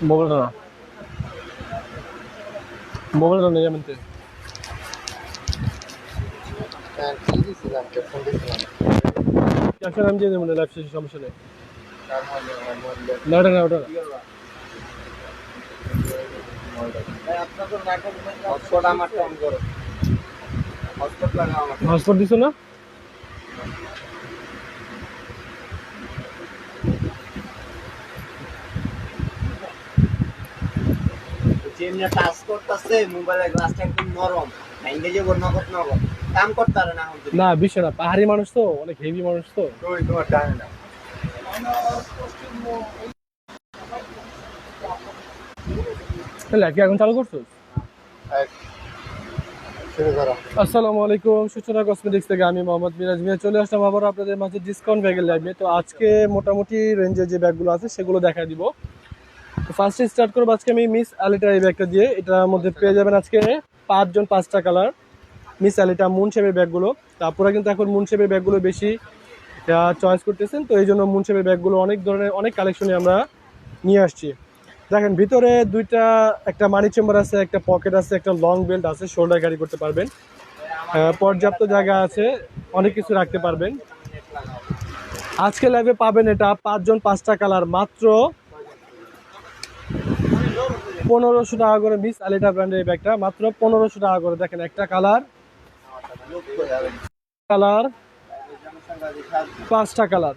মোবাইলটা না মোবাইলটা নিয়ে যাবেন তো নাম দিয়ে দেবেন লাইফ শেষে সমস্যা নেই না ওটা না ওটা না হটস্পট দিছো না? যেমনি টাচ করতেছে মোবাইলের গ্লাসটা একদম নরম ভেঙে যাব নগদ নগদ। কাম করতে পারে না না বিষয় না পাহাড়ি মানুষ তো অনেক হেভি মানুষ তো। তুমি তোমার ডানে না। তাহলে কি এখন চালু করছ? আসসালামু আলাইকুম সূচনা কসমেটিক্স থেকে আমি মোহাম্মদ মিরাজ মিয়া। চলে আসলাম আবার আপনাদের মাঝে ডিসকাউন্ট ব্যাগের লাইভে তো আজকে মোটামুটি রেঞ্জের যে ব্যাগগুলো আছে সেগুলো দেখা দিব। ফার্স্টে স্টার্ট করব। আজকে আমি মিস আলিটার এই ব্যাগটা দিয়ে। এটার মধ্যে পেয়ে যাবেন আজকে পাঁচজন পাঁচটা কালার মিস আলিটা মুন শেপের ব্যাগগুলো তারপরে কিন্তু এখন মুন শেপের ব্যাগগুলো বেশি চয়েস করতেছেন। তো এই জন্য মুন শেপের ব্যাগগুলো অনেক ধরনের, অনেক কালেকশনে আমরা নিয়ে আসছি। দেখেন, ভিতরে দুইটা, একটা মানি চেম্বার আছে, একটা পকেট আছে, একটা লং বেল্ট আছে শোল্ডার ক্যারি করতে পারবেন। পর্যাপ্ত জায়গা আছে, অনেক কিছু রাখতে পারবেন। আজকে লাইভে পাবেন এটা পাঁচজন পাঁচটা কালার মাত্র পনেরোশো টাকা করে মিস আলিটা ব্র্যান্ডের এই ব্যাগটা মাত্র পনেরোশো টাকা করে। দেখেন, একটা কালার কালার পাঁচটা কালার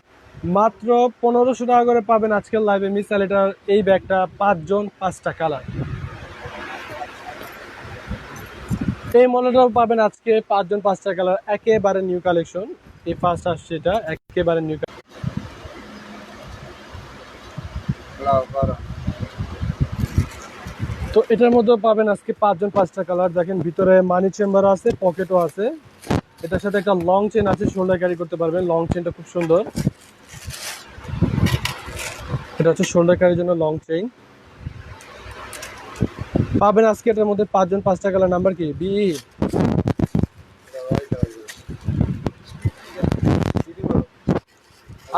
মাত্র পনেরোশো টাকা করে পাবেন আজকের লাইভে মিস আলিটার এই ব্যাগটা পাঁচজন, পাঁচটা কালার এই মডেলটাও পাবেন আজকে পাঁচজন, পাঁচটা কালার একেবারে নিউ কালেকশন এই ফার্স্ট আসছে এটা, একেবারে নিউ করো তো এটার মধ্যে পাবেন আজকে পাঁচজন পাঁচটা কালার। দেখেন, ভিতরে মানি চেম্বার আছে পকেটও আছে। এটার সাথে একটা লং চেন আছে শোল্ডার ক্যারি করতে পারবেন। লং চেনটা খুব সুন্দর। এটা হচ্ছে শোল্ডার ক্যারির জন্য লং চেইন পাবেন আজকে এটার মধ্যে পাঁচজন পাঁচটা কালার। নাম্বার কি? বি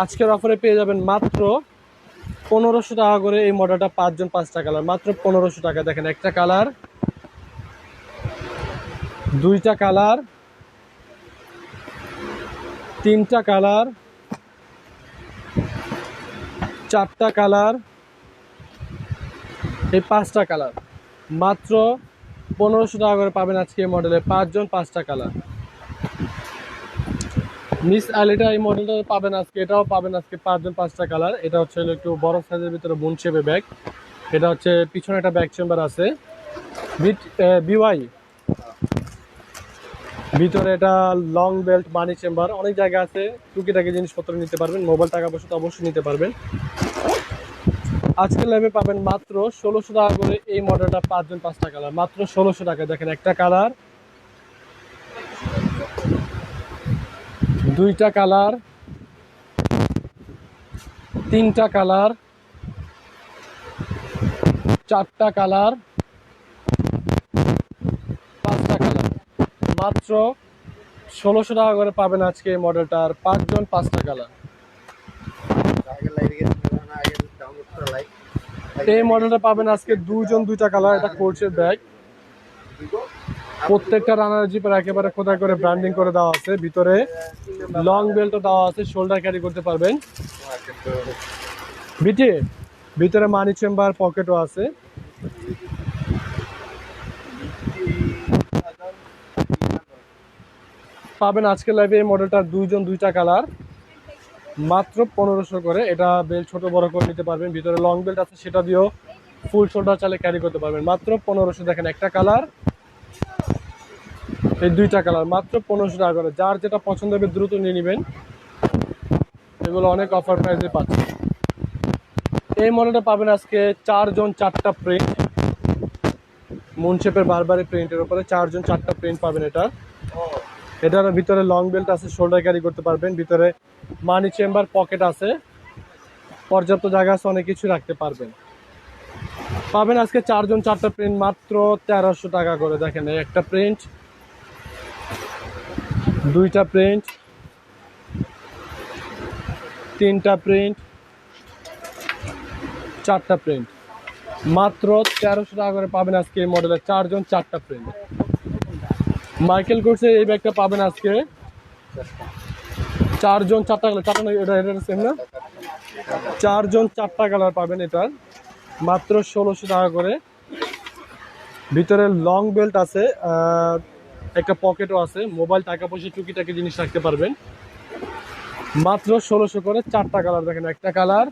আজকের অফারে পেয়ে যাবেন মাত্র পনেরোশো টাকা করে এই মডেলটা পাঁচজন পাঁচটা কালার। মাত্র পনেরোশো টাকা। দেখেন, একটা কালার, দুইটা কালার, তিনটা কালার, চারটা কালার, এই পাঁচটা কালার। মাত্র পনেরোশো টাকা করে পাবেন আজকে এই মডেলে পাঁচজন পাঁচটা কালার। মিস আলিটা এই মডেলটা পাবেন আজকে, এটাও পাবেন আজকে পাঁচজন পাঁচটা কালার এটা হচ্ছে একটু বড় সাইজের ভিতরে বোন শেপে ব্যাগ এটা হচ্ছে পিছনে একটা ব্যাগ চেম্বার আছে। বিওয়াই ভিতরে এটা লং বেল্ট মানি চেম্বার অনেক জায়গা আছে, টুকিটাকি জিনিসপত্র নিতে পারবেন। মোবাইল টাকা পয়সা তো অবশ্যই নিতে পারবেন। আজকের লাইভে পাবেন মাত্র ষোলোশো টাকা করে এই মডেলটা পাঁচজন পাঁচটা কালার মাত্র ষোলোশো টাকা দেখেন একটা কালার দুইটা কালার, তিনটা কালার, চারটা কালার, পাঁচটা কালার। মাত্র ষোলোশো টাকা করে পাবেন আজকে এই মডেলটার পাঁচজন পাঁচটা কালার। এই মডেলটা পাবেন আজকে দুজন দুইটা কালার, এটা কোর্সের ব্যাগ। প্রত্যেকটা রানার জিপের একেবারে কোথায় করে ব্র্যান্ডিং করে দেওয়া আছে। ভিতরে লং বেল্টও দেওয়া আছে শোল্ডার ক্যারি করতে পারবেন। বিটি ভিতরে মানি চেম্বার পকেটও আছে। পাবেন আজকের লাইভে এই মডেলটার দুইজন, দুইটা কালার মাত্র পনেরোশো করে, এটা বেল ছোট বড় করে নিতে পারবেন। ভিতরে লং বেল্ট আছে, সেটা দিয়েও ফুল শোল্ডার চালে ক্যারি করতে পারবেন। মাত্র পনেরোশো দেখেন একটা কালার এই দুইটা কালার, মাত্র পনেরোশো টাকা করে। যার যেটা পছন্দ হবে দ্রুত নিয়ে নেবেন। এগুলো অনেক অফার প্রাইসে পাচ্ছে এই মডেলটা পাবেন আজকে চারজন চারটা প্রিন্ট মুনশেপের বারবারি প্রিন্টের উপরে চারজন চারটা প্রিন্ট পাবেন এটা। এটার ভিতরে লং বেল্ট আছে শোল্ডার ক্যারি করতে পারবেন। ভিতরে মানি চেম্বার পকেট আছে। পর্যাপ্ত জায়গা আছে, অনেক কিছু রাখতে পারবেন। পাবেন আজকে চারজন চারটা প্রিন্ট মাত্র তেরোশো টাকা করে। দেখেন একটা প্রিন্ট দুইটা প্রিন্ট, তিনটা প্রিন্ট, চারটা প্রিন্ট। মাত্র তেরোশো টাকা করে পাবেন আজকে এই মডেলের চারজন, চারটা প্রিন্ট। মাইকেল কোর্সের এই ব্যাগটা পাবেন আজকে। চারজন, চারটা কালার চারটা এটা এটা সেম না? চারজন, চারটা কালার পাবেন এটার। মাত্র ষোলোশো টাকা করে। ভিতরে লং বেল্ট আছে একটা পকেটও আছে। মোবাইল টাকা পয়সা টুকিটাকি জিনিস রাখতে পারবেন। মাত্র ষোলোশো করে চারটা কালার দেখেন, একটা কালার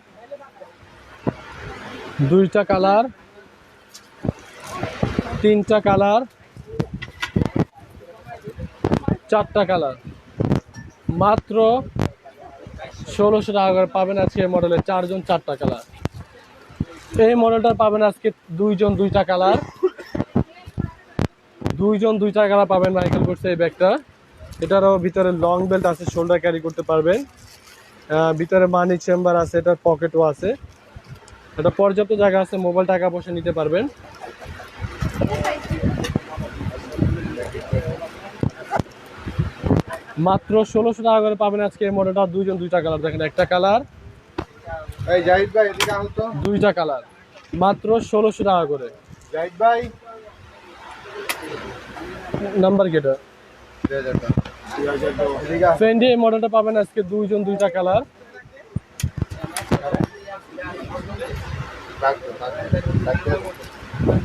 দুইটা কালার তিনটা কালার চারটা কালার মাত্র ষোলোশো টাকা করে পাবেন আজকে এই মডেলের চারজন চারটা কালার এই মডেলটা পাবেন আজকে দুইজন দুইটা কালার দুইজন দুইটা কালার পাবেন মাইকেল করছে এই ব্যাগটা। এটারও ভিতরে লং বেল্ট আছে শোল্ডার ক্যারি করতে পারবেন। ভিতরে মানি চেম্বার আছে এটার পকেটও আছে। এটা পর্যাপ্ত জায়গা আছে মোবাইল টাকা পয়সা নিতে পারবেন। মাত্র ষোলোশো টাকা করে পাবেন আজকে এই মডেলটা দুইজন দুইটা কালার দেখেন একটা কালার এই জাহিদ ভাই এদিকে আহ তো দুইটা কালার মাত্র ষোলোশো টাকা করে। জাহিদ ভাই নাম্বার কেটা। ফ্রেন্ডে, এই মডেলটা পাবেন আজকে দুইজন, দুইটা কালার।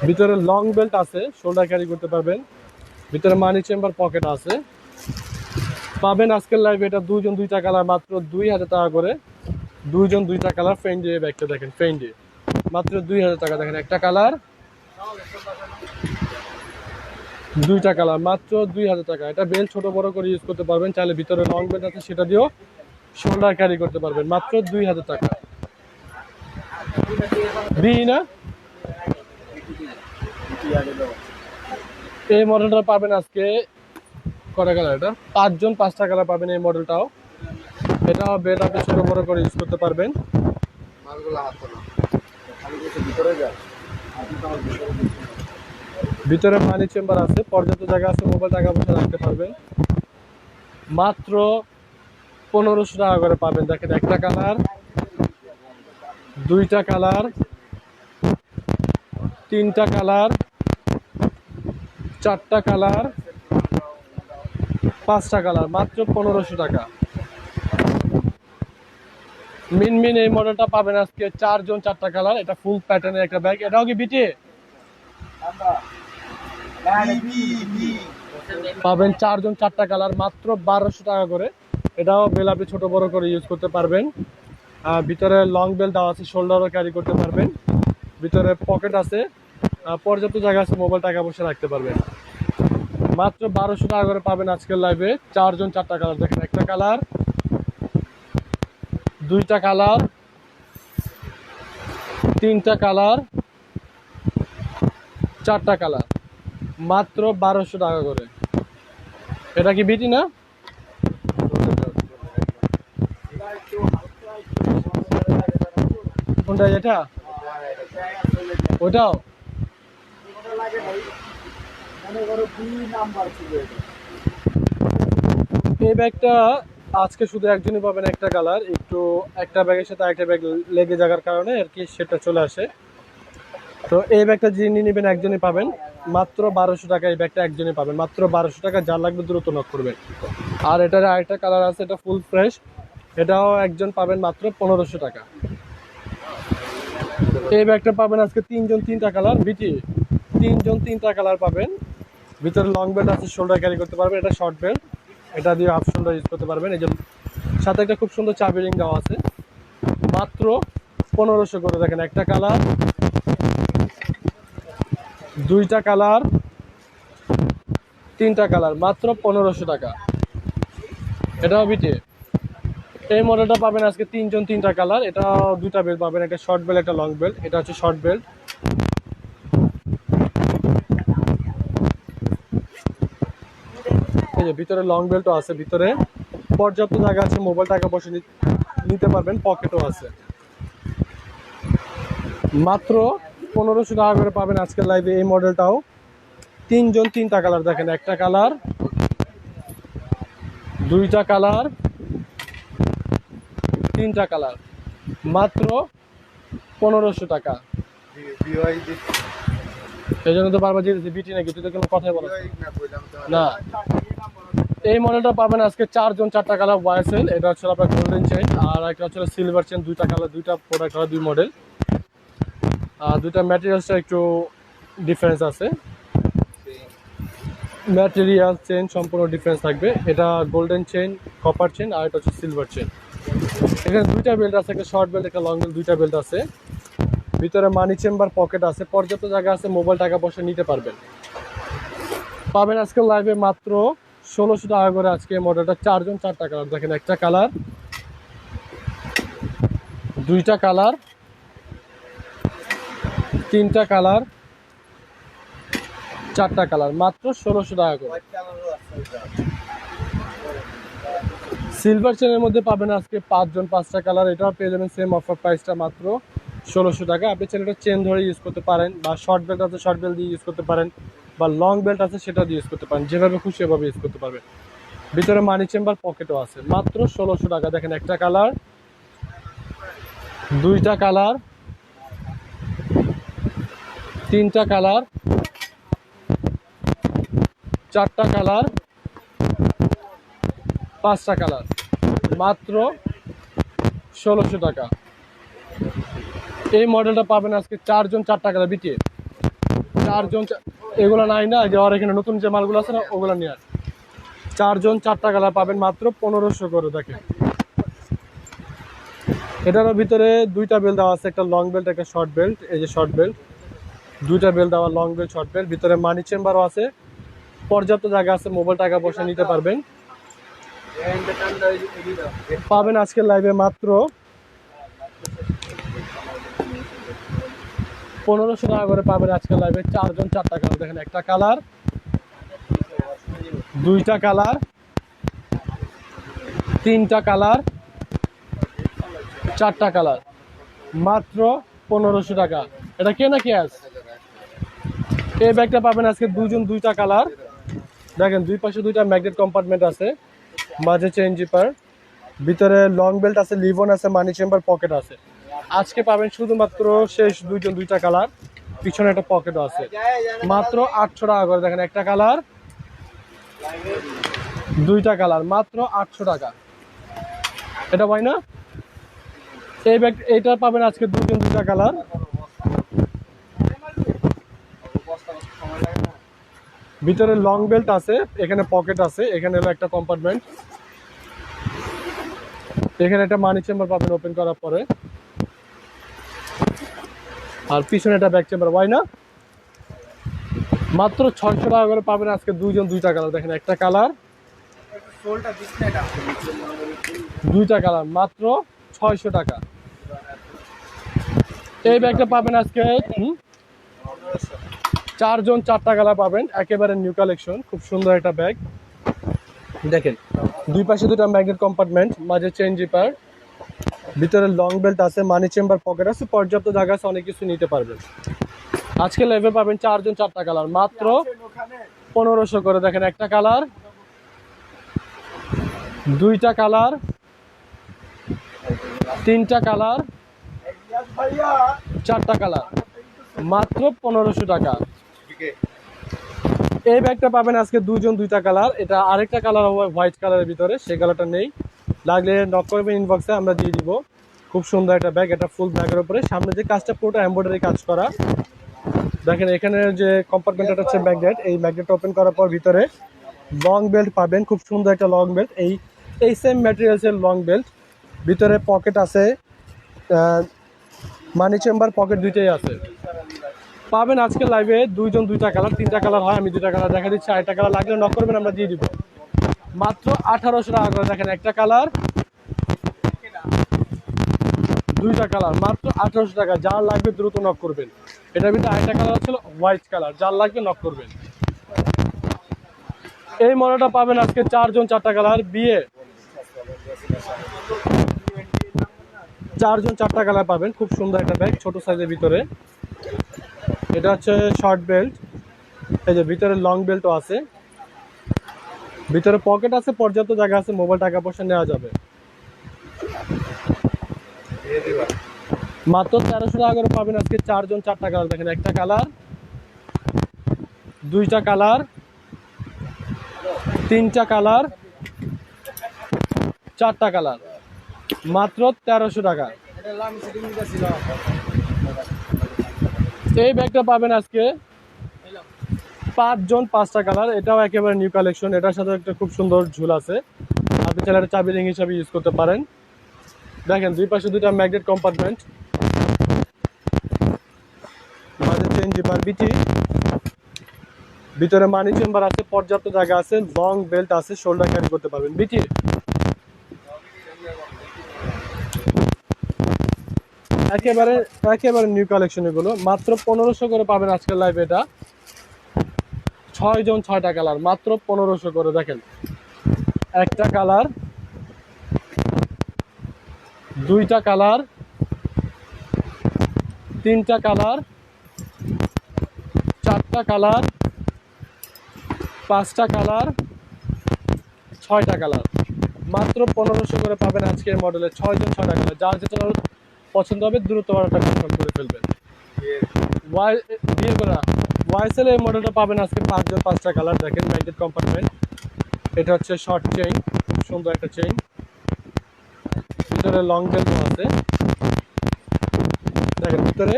ভিতরে লং বেল্ট আছে শোল্ডার ক্যারি করতে পারবেন। ভিতরে মানি চেম্বার পকেট আছে। পাবেন আজকের লাইভে এটা দুইজন, দুইটা কালার মাত্র দুই হাজার টাকা করে। দুইজন, দুইটা কালার ফ্রেন্ডে ব্যাগটা দেখেন, ফ্রেন্ডে। মাত্র দুই হাজার টাকা দেখেন, একটা কালার দুইটা কালার মাত্র দুই হাজার টাকা। এটা বেল ছোট বড় করে ইউজ করতে পারবেন, চাইলে ভিতরে লং বেল্ট আছে, সেটা দিয়েও শোল্ডার ক্যারি করতে পারবেন, মাত্র দুই হাজার টাকা। এই মডেলটা পাবেন আজকে কটা কালার এটা? পাঁচজন পাঁচটা কালার পাবেন এই মডেলটাও এটা বেড আপনি ছোট বড় করে ইউজ করতে পারবেন। মালগুলো হাতে ভিতরে যা। ভিতরে মানি চেম্বার আছে, পর্যাপ্ত জায়গা আছে মোবাইল টাকা পয়সা রাখতে পারবেন। মাত্র পনেরোশো টাকা করে পাবেন। দেখেন, একটা কালার, দুইটা কালার, তিনটা কালার, চারটা কালার, পাঁচটা কালার, মাত্র পনেরোশো টাকা। মিন মিন এই মডেলটা পাবেন আজকে চারজন, চারটা কালার, এটা ফুল প্যাটার্নের একটা ব্যাগ এটাও কি বিটি পাবেন চারজন চারটা কালার, মাত্র বারোশো টাকা করে। এটাও বেল আপনি ছোট বড় করে ইউজ করতে পারবেন। ভিতরে লং বেল দেওয়া আছে শোল্ডারও ক্যারি করতে পারবেন। ভিতরে পকেট আছে। পর্যাপ্ত জায়গা আছে মোবাইল টাকা পয়সা রাখতে পারবেন। মাত্র বারোশো টাকা করে পাবেন আজকের লাইভে চারজন চারটা কালার, দেখেন একটা কালার, দুইটা কালার, তিনটা কালার। চারটা কালার। মাত্র বারোশো টাকা করে। এটা কি বিটি না? কোনটা এটা? ওটাও? এই ব্যাগটা আজকে শুধু একজনই পাবেন একটা কালার। একটু একটা ব্যাগের সাথে একটা ব্যাগ লেগে যাওয়ার কারণে আর কি সেটা চলে আসে। তো এই ব্যাগটা যিনি নেবেন একজনই পাবেন। মাত্র বারোশো টাকা এই ব্যাগটা একজনই পাবেন। মাত্র বারোশো টাকা, যার লাগবে দ্রুত নক করবেন আর এটার আরেকটা কালার আছে, এটা ফুল ফ্রেশ এটাও একজন পাবেন মাত্র পনেরোশো টাকা। এই ব্যাগটা পাবেন আজকে তিনজন তিনটা কালার বিটি তিনজন তিনটা কালার পাবেন। ভিতরে লং বেল্ট আছে শোল্ডার ক্যারি করতে পারবেন। এটা শর্ট বেল্ট এটা দিয়ে হাফ শোল্ডার ইউজ করতে পারবেন। এই যে সাথে একটা খুব সুন্দর চাবি রিং দেওয়া আছে। মাত্র পনেরোশো করে দেখেন একটা কালার দুইটা কালার, তিনটা কালার, মাত্র পনেরোশো টাকা। এটাও বিটে। এই মডেলটা পাবেন আজকে তিনজন তিনটা কালার। এটা দুইটা বেল্ট পাবেন, একটা শর্ট বেল্ট একটা লং বেল্ট এটা হচ্ছে শর্ট বেল্ট ভিতরে লং বেল্টও আছে, ভিতরে পর্যাপ্ত জায়গা আছে মোবাইল টাকা নি- নিতে পারবেন পকেটও আছে। মাত্র পনেরোশো টাকা করে পাবেন আজকের লাইভে এই মডেলটাও তিনজন তিনটা কালার দেখেন, একটা কালার দুইটা কালার তিনটা কালার মাত্র পনেরোশো টাকা। এই জন্য তো বারবার জিতেছি বিটি নাকি? তুই তো কোনো কথাই বলো না। এই মডেলটা পাবেন আজকে চারজন চারটা কালার ওয়াইসেল এটা হচ্ছে আপনার গোল্ডেন চেন আর একটা হচ্ছে সিলভার চেন দুইটা কালার দুইটা প্রোডাক্ট হয় দুই মডেল দুইটা ম্যাটেরিয়ালসটা একটু ডিফারেন্স আছে। ম্যাটেরিয়াল চেন সম্পূর্ণ ডিফারেন্স থাকবে। এটা গোল্ডেন চেন কপার চেন আর এটা হচ্ছে সিলভার চেন এখানে দুইটা বেল্ট আছে, একটা শর্ট বেল্ট একটা লং বেল্ট দুইটা বেল্ট আছে। ভিতরে মানি চেম্বার পকেট আছে। পর্যাপ্ত জায়গা আছে মোবাইল টাকা পয়সা নিতে পারবেন। পাবেন আজকে লাইভে মাত্র ষোলোশো টাকা করে আজকে মডেলটা চারজন, চারটা কালার দেখেন একটা কালার দুইটা কালার তিনটা কালার, চারটা কালার, মাত্র ষোলোশো টাকা করে। সিলভার চেনের মধ্যে পাবেন আজকে পাঁচজন, পাঁচটা কালার, এটাও পেয়ে যাবেন সেম অফার প্রাইসটা মাত্র ষোলোশো টাকা। আপনি চ্যানেলটা চেন ধরে ইউজ করতে পারেন বা শর্ট বেল্ট আছে শর্ট বেল্ট দিয়ে ইউজ করতে পারেন বা লং বেল্ট আছে, সেটা দিয়ে ইউজ করতে পারেন। যেভাবে খুশি সেভাবে ইউজ করতে পারবেন। ভিতরে মানি চেম্বার পকেটও আছে। মাত্র ষোলোশো টাকা। দেখেন একটা কালার, দুইটা কালার তিনটা কালার, চারটা কালার, পাঁচটা কালার। মাত্র ষোলোশো টাকা। এই মডেলটা পাবেন আজকে চারজন চারটা কালার বিটিয়ে চারজন এগুলো নাই না যে আর এখানে নতুন যে মালগুলো আছে না, ওগুলো নিয়ে আস। চারজন চারটা কালার পাবেন মাত্র পনেরোশো করে, দেখেন। এটারও ভিতরে দুইটা বেল্ট দেওয়া আছে, একটা লং বেল্ট একটা শর্ট বেল্ট এই যে শর্ট বেল্ট দুইটা বেল দেওয়া লং বেল শর্ট বেল্ট ভিতরে মানি চেম্বারও আছে। পর্যাপ্ত জায়গা আছে মোবাইল টাকা বসে নিতে পারবেন। পাবেন আজকের লাইভে মাত্র পনেরোশো টাকা করে পাবেন আজকের লাইভে চারজন, চারটা কালার দেখেন, একটা কালার দুইটা কালার তিনটা কালার চারটা কালার মাত্র পনেরোশো টাকা। এটা কে না ক্যাশ এই ব্যাগটা পাবেন আজকে দুজন দুইটা কালার। দেখেন, দুই পাশে দুইটা ম্যাগনেট কম্পার্টমেন্ট আছে, মাঝে চেন জিপার ভিতরে লং বেল্ট আছে, লিভন আছে মানি চেম্বার পকেট আছে। আজকে পাবেন শুধুমাত্র শেষ দুইজন দুইটা কালার, পিছনে একটা পকেটও আছে। মাত্র আটশো টাকা করে, দেখেন একটা কালার, দুইটা কালার, মাত্র আটশো টাকা। এটা পাই না? এই ব্যাগ এইটা পাবেন আজকে দুজন দুইটা কালার। ভিতরে লং বেল্ট আছে, এখানে পকেট আছে, এখানে হলো একটা কম্পার্টমেন্ট এখানে একটা মানি চেম্বার পাবেন ওপেন করার পরে। আর পিছনে একটা ব্যাক চেম্বার ওয়াই না? মাত্র ছয়শো টাকা করে পাবেন আজকে দুইজন দুইটা কালার দেখেন একটা কালার দুইটা কালার মাত্র ছয়শো টাকা। এই ব্যাগটা পাবেন আজকে চারজন চারটা কালার পাবেন, একেবারে নিউ কালেকশন খুব সুন্দর একটা ব্যাগ দেখেন, দুই পাশে দুটো ম্যাগনেট কম্পার্টমেন্ট মাঝে চেন জিপার ভিতরে লং বেল্ট আছে মানি চেম্বার পকেট আছে, পর্যাপ্ত জায়গা আছে, অনেক কিছু নিতে পারবেন। আজকে লেভে পাবেন চারজন চারটা কালার মাত্র পনেরোশো করে। দেখেন, একটা কালার দুইটা কালার তিনটা কালার চারটা কালার মাত্র পনেরোশো টাকা। এই ব্যাগটা পাবেন আজকে দুজন দুইটা কালার। এটা আরেকটা কালার হবে হোয়াইট কালারের ভিতরে, সেই কালারটা নেই। লাগলে নক করবেন ইনবক্সে আমরা দিয়ে দিব। খুব সুন্দর একটা ব্যাগ, এটা ফুল ব্যাগের উপরে। সামনে যে কাজটা, পুরোটা এমব্রয়ডারি কাজ করা। দেখেন, এখানে যে কম্পার্টমেন্টটা হচ্ছে ম্যাগনেট এই ম্যাগনেটটা ওপেন করার পর ভিতরে লং বেল্ট পাবেন, খুব সুন্দর একটা লং বেল্ট এই এই সেম ম্যাটেরিয়ালসের লং বেল্ট ভিতরে পকেট আছে মানি চেম্বার পকেট দুইটাই আছে। পাবেন আজকে লাইভে দুইজন দুইটা কালার তিনটা কালার হয়, আমি দুইটা কালার দেখা দিচ্ছি, আরেকটা কালার লাগলে নক করবেন, আমরা দিয়ে দিব। মাত্র আঠারোশো টাকা করে দেখেন, একটা কালার দুইটা কালার মাত্র আঠারোশো টাকা, যার লাগবে দ্রুত নক করবেন। এটার ভিতরে আরেকটা কালার ছিল হোয়াইট কালার যার লাগবে নক করবেন। এই মডেলটা পাবেন আজকে চারজন, চারটা কালার বিয়ে। চারজন, চারটা কালার পাবেন, খুব সুন্দর একটা ব্যাগ ছোট সাইজের ভিতরে। এটা হচ্ছে শর্ট বেল্ট এই যে ভিতরে লং বেল্টও আছে। ভিতরে পকেট আছে, পর্যাপ্ত জায়গা আছে মোবাইল টাকা পয়সা নেওয়া যাবে। মাত্র তেরোশো টাকা করে পাবেন আজকে চারজন, চারটা কালার দেখেন, একটা কালার দুইটা কালার তিনটা কালার চারটা কালার মাত্র তেরোশো টাকা। এই ব্যাগটা পাবেন আজকে পাঁচজন, পাঁচটা কালার। এটাও একেবারে নিউ কালেকশন এটার সাথে একটা খুব সুন্দর ঝুল আছে। আপনি চাইলে একটা চাবি রিং হিসাবে ইউজ করতে পারেন। দেখেন, দুই পাশে দুইটা ম্যাগনেট কম্পার্টমেন্ট বিটি ভিতরে মানি চেম্বার আছে, পর্যাপ্ত জায়গা আছে লং বেল্ট আছে শোল্ডার ক্যারি করতে পারবেন। বিটি একেবারে একেবারে নিউ কালেকশন এগুলো। মাত্র পনেরোশো করে পাবেন আজকের লাইভ এটা। ছয় জন ছয়টা কালার মাত্র পনেরোশো করে, দেখেন। একটা কালার দুইটা কালার তিনটা কালার চারটা কালার পাঁচটা কালার ছয়টা কালার মাত্র পনেরোশো করে পাবেন আজকের মডেলে ছয়জন ছয়টা কালার যার যেটা পছন্দ হবে, দ্রুত অর্ডারটা কনফার্ম করে ফেলবেন। ওয়াই ওয়াইসেল এই মডেলটা পাবেন আজকে পাঁচজন পাঁচটা কালার দেখেন ম্যাগনেট কম্পার্টমেন্ট এটা হচ্ছে শর্ট চেইন সুন্দর একটা চেইন ভিতরে লং বেল্ট আছে। দেখেন, ভিতরে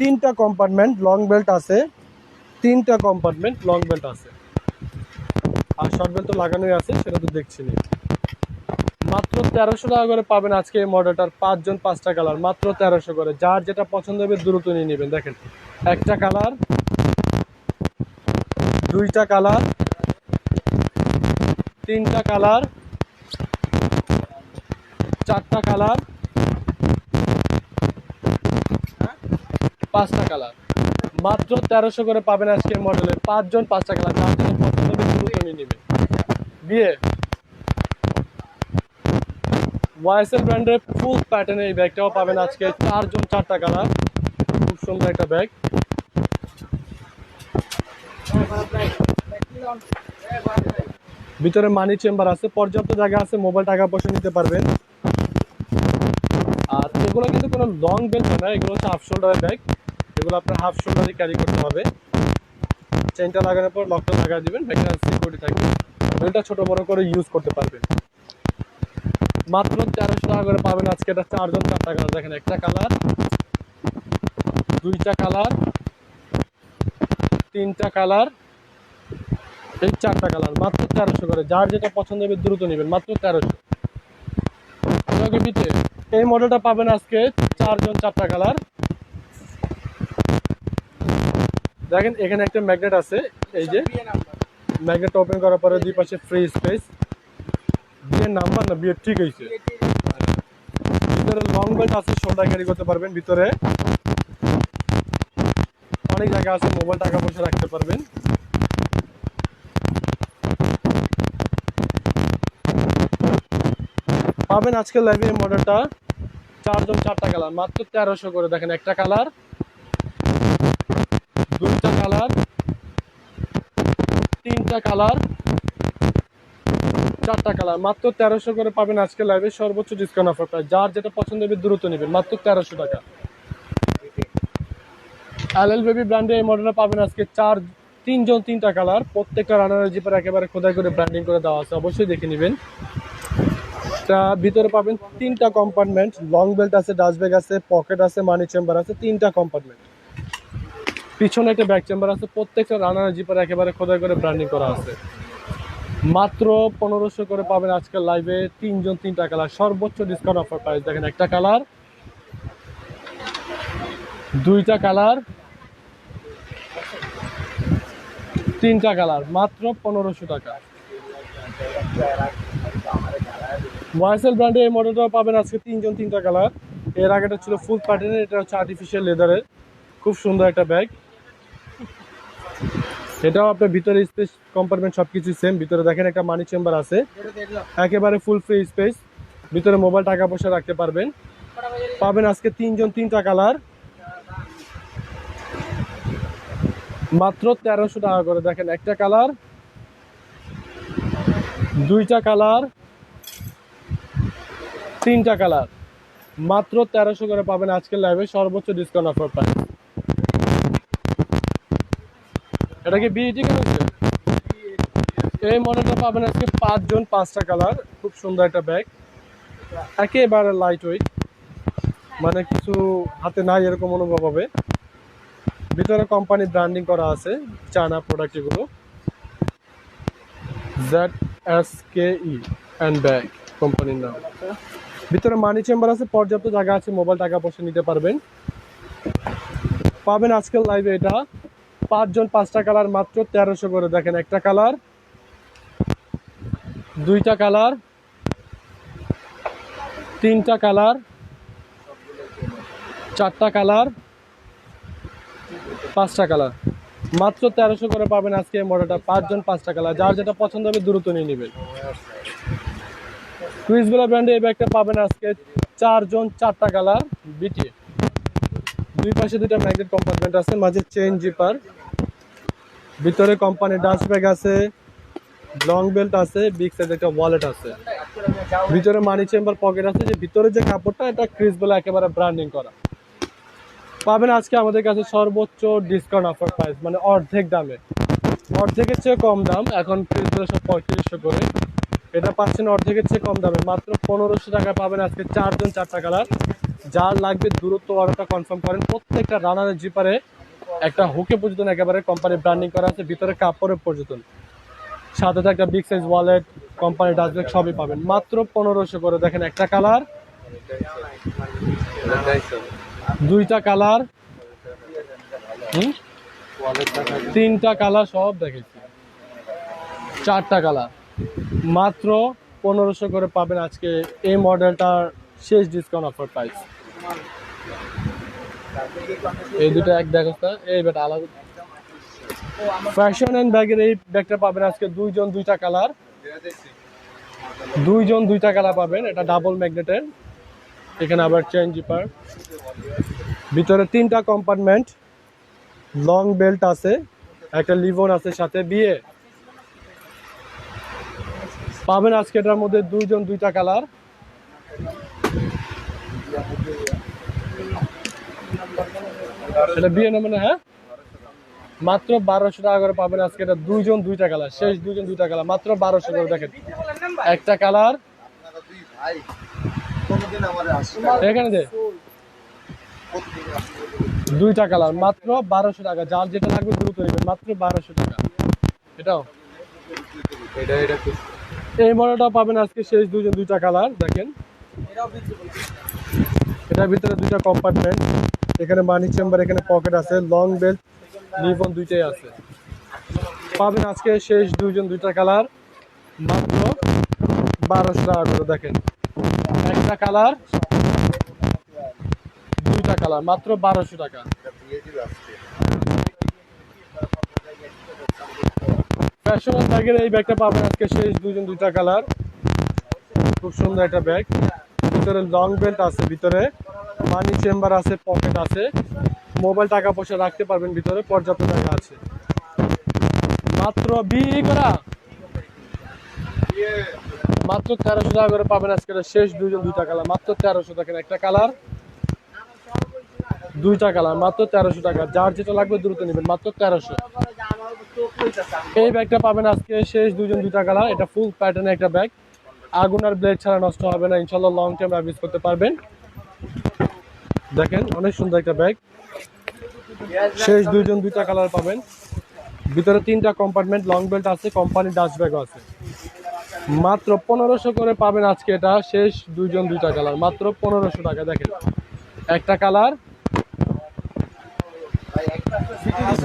তিনটা কম্পার্টমেন্ট লং বেল্ট আছে। তিনটা কম্পার্টমেন্ট লং বেল্ট আছে। আর শর্ট বেল্ট তো লাগানোই আছে, সেটা তো দেখছি না। তেরোশো টাকা করে পাবেন আজকে এই মডেলটার পাঁচজন পাঁচটা কালার, মাত্র তেরোশো করে। যার যেটা পছন্দ হবে দ্রুত নিয়ে নেবেন। দেখেন, একটা কালার, দুইটা কালার, তিনটা কালার, চারটা কালার, পাঁচটা কালার। মাত্র তেরোশো করে পাবেন আজকে মডেলে পাঁচজন পাঁচটা কালার। যেটা পছন্দ হবে দ্রুত নিয়ে নেবেন। বিয়ে ওয়াইএসএল ব্র্যান্ডের ফুল প্যাটার্নের এই ব্যাগটাও পাবেন আজকে চারজন, চারটা কালার খুব সুন্দর একটা ব্যাগ। ভিতরে মানি চেম্বার আছে, পর্যাপ্ত জায়গা আছে মোবাইল টাকা পয়সা নিতে পারবেন। আর এগুলো কিন্তু কোনো লং বেল্ট না, এগুলো হচ্ছে হাফ শোল্ডারের ব্যাগ এগুলো আপনার হাফ শোল্ডারে ক্যারি করতে হবে। চেনটা লাগানোর পর লকটা লাগা দিবেন, ব্যাগটা সিকিউরিটি থাকবে। বেলটা ছোট বড় করে ইউজ করতে পারবেন। মাত্র তেরোশো টাকা করে পাবেন আজকে এটা চারজন চারটা কালার দেখেন একটা কালার, দুইটা কালার, তিনটা কালার, এই চারটা কালার, মাত্র তেরোশো করে। যার যেটা পছন্দ হবে দ্রুত নেবেন, মাত্র তেরোশো। এই মডেলটা পাবেন আজকে চারজন চারটা কালার। দেখেন, এখানে একটা ম্যাগনেট আছে, এই যে ম্যাগনেট ওপেন করার পরে দুই পাশে ফ্রি স্পেস বিয়ের নাম্বার না বিয়ের ঠিক হয়েছে। ভিতরে লং বেল্ট আছে শোল্ডার ক্যারি করতে পারবেন ভিতরে। অনেক জায়গা আছে মোবাইল টাকা পয়সা রাখতে পারবেন। পাবেন আজকে লাইভে এই মডেলটা চারজন চারটা কালার মাত্র তেরোশো করে। দেখেন একটা কালার দুইটা কালার তিনটা কালার চারটা কালার। মাত্র তেরোশো করে পাবেন আজকে লাইভে সর্বোচ্চ ডিসকাউন্ট অফার প্রাইস যার যেটা পছন্দ হবে দ্রুত নেবেন। মাত্র তেরোশো টাকা। এল এল বেবি ব্র্যান্ডে এই মডেলটা পাবেন আজকে চার, তিনজন তিনটা কালার। প্রত্যেকটা রানারের জিপার একেবারে খোদাই করে ব্র্যান্ডিং করে দেওয়া আছে। অবশ্যই দেখে নেবেন। তা ভিতরে পাবেন তিনটা কম্পার্টমেন্ট লং বেল্ট আছে ডাস্ট ব্যাগ আছে পকেট আছে মানি চেম্বার আছে, তিনটা কম্পার্টমেন্ট পিছনে একটা ব্যাক চেম্বার আছে। প্রত্যেকটা রানার জিপার একেবারে খোদাই করে ব্র্যান্ডিং করা আছে। মাত্র পনেরোশো করে পাবেন আজকের লাইভে তিনজন, তিনটা কালার সর্বোচ্চ ডিসকাউন্ট অফার প্রাইস দেখেন একটা কালার দুইটা কালার তিনটা কালার মাত্র পনেরোশো টাকা। ওয়াইসেল ব্র্যান্ডের এই মডেলটাও পাবেন আজকে তিনজন, তিনটা কালারের আগেটা ছিল ফুল প্যাটার্নের এটা হচ্ছে আর্টিফিশিয়াল লেদারের খুব সুন্দর একটা ব্যাগ এটাও আপনার ভিতরে স্পেস কম্পার্টমেন্ট সব কিছু সেম ভিতরে দেখেন একটা মানি চেম্বার আছে। একেবারে ফুল ফ্রি স্পেস ভিতরে মোবাইল টাকা পয়সা রাখতে পারবেন। পাবেন আজকে তিনজন, তিনটা কালার মাত্র তেরোশো টাকা করে। দেখেন একটা কালার দুইটা কালার তিনটা কালার মাত্র তেরোশো করে পাবেন আজকের লাইভে সর্বোচ্চ ডিসকাউন্ট অফার প্রাইস। এটা কি বিইটি কেন হচ্ছে এই মডেলটা পাবেন আজকে পাঁচজন পাঁচটা কালার, খুব সুন্দর একটা ব্যাগ একেবারে লাইট ওয়েট মানে কিছু হাতে নাই এরকম অনুভব হবে। ভিতরে কোম্পানি ব্র্যান্ডিং করা আছে চায়না প্রোডাক্ট এগুলো। Z S K E and bag কোম্পানির নাম। ভিতরে মানি চেম্বার আছে, পর্যাপ্ত জায়গা আছে মোবাইল টাকা পয়সা নিতে পারবেন। পাবেন আজকাল লাইভে এটা। পাঁচজন, পাঁচটা কালার মাত্র, তেরোশো করে। দেখেন, একটা কালার, দুইটা কালার, তিনটা কালার, চারটা কালার, পাঁচটা কালার। মাত্র তেরোশো করে পাবেন আজকে মডেলটা, পাঁচজন, পাঁচটা কালার। যার যেটা পছন্দ হবে, দ্রুত নিয়ে নেবেন। কুইজবেলা ব্র্যান্ডে এই ব্যাগটা পাবেন আজকে চারজন, চারটা কালার বিটিএ দুই পাশে দুইটা ম্যাগনেট কম্পার্টমেন্ট আছে, মাঝে চেইন জিপার, ভিতরে কোম্পানি ডাস্ট ব্যাগ আছে, লং বেল্ট আছে, বিগ সাইজ একটা ওয়ালেট আছে। ভিতরে মানি চেম্বার পকেট আছে, যে ভিতরে যে কাপড়টা, এটা ক্রিসবেলা একেবারে ব্র্যান্ডিং করা। পাবেন আজকে আমাদের কাছে সর্বোচ্চ ডিসকাউন্ট অফার প্রাইস মানে অর্ধেক দামে। অর্ধেকের চেয়ে কম দাম, এখন ক্রিসবেলা সব পঁয়ত্রিশশো করে। এটা পাচ্ছেন অর্ধেকের চেয়ে কম দামে, মাত্র পনেরোশো টাকা পাবেন আজকে চারজন চারটা কালার যার লাগবে দূরত্ব অর্ডারটা কনফার্ম করেন। প্রত্যেকটা রানারের জিপারে একটা হুকে পর্যন্ত একেবারে কোম্পানি ব্র্যান্ডিং করা আছে, ভিতরে কাপড়ের পর্যটন সাথে একটা big size wallet company dust bag সবই পাবেন। মাত্র পনেরোশো করে। দেখেন একটা কালার দুইটা কালার তিনটা কালার সব দেখেছি। চারটা কালার মাত্র পনেরোশো করে পাবেন আজকে এই মডেলটার শেষ ডিসকাউন্ট অফার প্রাইস এই দুটো এক দেখো এই বেটা আলাদা। ফ্যাশন অ্যান্ড ব্যাগের এই ব্যাগটা পাবেন আজকে দুইজন দুইটা কালার দুইজন দুইটা কালার পাবেন। এটা ডাবল ম্যাগনেটের এখানে আবার চেন জিপার ভিতরে তিনটা কম্পার্টমেন্ট লং বেল্ট আছে। একটা লিভন আছে, সাথে বিয়ে। পাবেন আজকে এটার মধ্যে দুইজন দুইটা কালার এটা বিয়ে নামে না হ্যাঁ? মাত্র বারোশো টাকা করে পাবেন আজকে এটা দুইজন দুইটা কালার। শেষ দুইজন দুইটা কালার। মাত্র বারোশো করে দেখেন। একটা কালার। এখানে দুইটা কালার। মাত্র বারোশো টাকা। যার যেটা লাগবে দ্রুত নেবেন। মাত্র বারোশো টাকা। এটাও? এটা এটা এই মডেলটা পাবেন আজকে শেষ দুইজন দুইটা কালার। দেখেন। এটার ভিতরে দুইটা কম্পার্টমেন্ট এখানে মানি চেম্বার এখানে পকেট আছে লং বেল্ট লিভন দুইটাই আছে। পাবেন আজকে শেষ দুইজন, দুইটা কালার মাত্র বারোশো টাকা করে, দেখেন। একটা কালার দুইটা কালার মাত্র বারোশো টাকা। ব্যাগের এই ব্যাগটা পাবেন আজকে শেষ দুজন দুইটা কালার খুব সুন্দর একটা ব্যাগ ভিতরে লং বেল্ট আছে, ভিতরে। মানি চেম্বার আছে পকেট আছে। মোবাইল টাকা পয়সা রাখতে পারবেন, ভিতরে পর্যাপ্ত টাকা আছে। মাত্র বি করা। মাত্র তেরোশো টাকা করে পাবেন আজকে শেষ দুজন দুইটা কালার। মাত্র তেরোশো, দেখেন একটা কালার, দুইটা কালার, মাত্র তেরোশো টাকা। যার যেটা লাগবে দ্রুত নেবেন, মাত্র তেরোশো। এই ব্যাগটা পাবেন আজকে শেষ দুজন দুইটা কালার। এটা ফুল প্যাটার্নের একটা ব্যাগ। আগুন আর ব্লেড ছাড়া নষ্ট হবে না ইনশাল্লাহ লং টাইম ইউজ করতে পারবেন। দেখেন, অনেক সুন্দর একটা ব্যাগ শেষ দুইজন দুইটা কালার পাবেন। ভিতরে তিনটা কম্পার্টমেন্ট লং বেল্ট আছে কোম্পানি ডাস্ট ব্যাগও আছে। মাত্র পনেরোশো করে পাবেন আজকে এটা, শেষ দুইজন দুইটা কালার মাত্র পনেরোশো টাকা, দেখেন। একটা কালার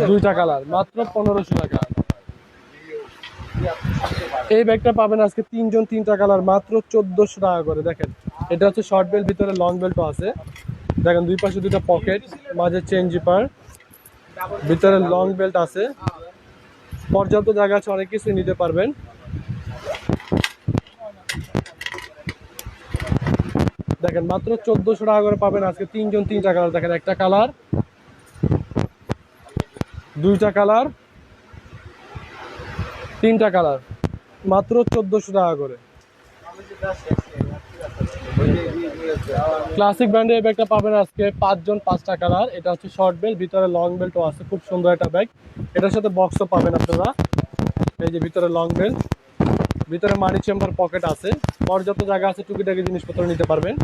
দুইটা কালার মাত্র পনেরোশো টাকা। এই ব্যাগটা পাবেন আজকে তিনজন তিনটা কালার মাত্র চোদ্দশো টাকা করে, দেখেন। এটা হচ্ছে শর্ট বেল্ট ভিতরে লং বেল্টও আছে। দেখেন দুই পাশে দুইটা পকেট, মাঝে চেন জিপার, ভিতরে লং বেল্ট আছে। পর্যাপ্ত জায়গা আছে, অনেক কিছু নিতে পারবেন। দেখেন মাত্র চোদ্দশো টাকা করে পাবেন আজকে তিনজন, তিনটা কালার দেখেন একটা কালার দুইটা কালার তিনটা কালার মাত্র চোদ্দশো টাকা করে। ক্লাসিক ব্র্যান্ডের এই ব্যাগটা পাবেন আজকে পাঁচজন পাঁচটা কালার এটা হচ্ছে শর্ট বেল্ট ভিতরে লং বেল্টও আছে। খুব সুন্দর একটা ব্যাগ এটার সাথে বক্সও পাবেন আপনারা। এই যে ভিতরে লং বেল্ট ভিতরে মানি চেম্বার পকেট আছে। পর্যাপ্ত জায়গা আছে, টুকিটাকি জিনিসপত্র নিতে পারবেন।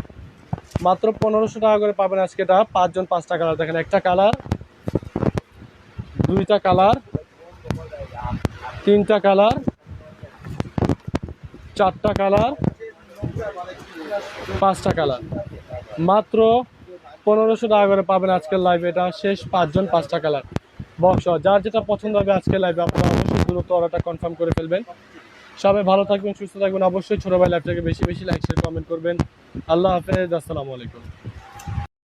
মাত্র পনেরোশো টাকা করে পাবেন আজকে এটা পাঁচজন পাঁচটা কালার দেখেন, একটা কালার দুইটা কালার তিনটা কালার চারটা কালার পাঁচটা কালার মাত্র পনেরোশো টাকা করে পাবেন আজকের লাইভে এটা শেষ পাঁচজন পাঁচটা কালার বক্স যার যেটা পছন্দ হবে আজকের লাইভে আপনারা অবশ্যই দ্রুত অর্ডারটা কনফার্ম করে ফেলবেন। সবাই ভালো থাকবেন, সুস্থ থাকবেন। অবশ্যই ছোটো ভাই লাইভটাকে বেশি বেশি লাইক শেয়ার কমেন্ট করবেন। আল্লাহ হাফেজ, আসসালামু আলাইকুম।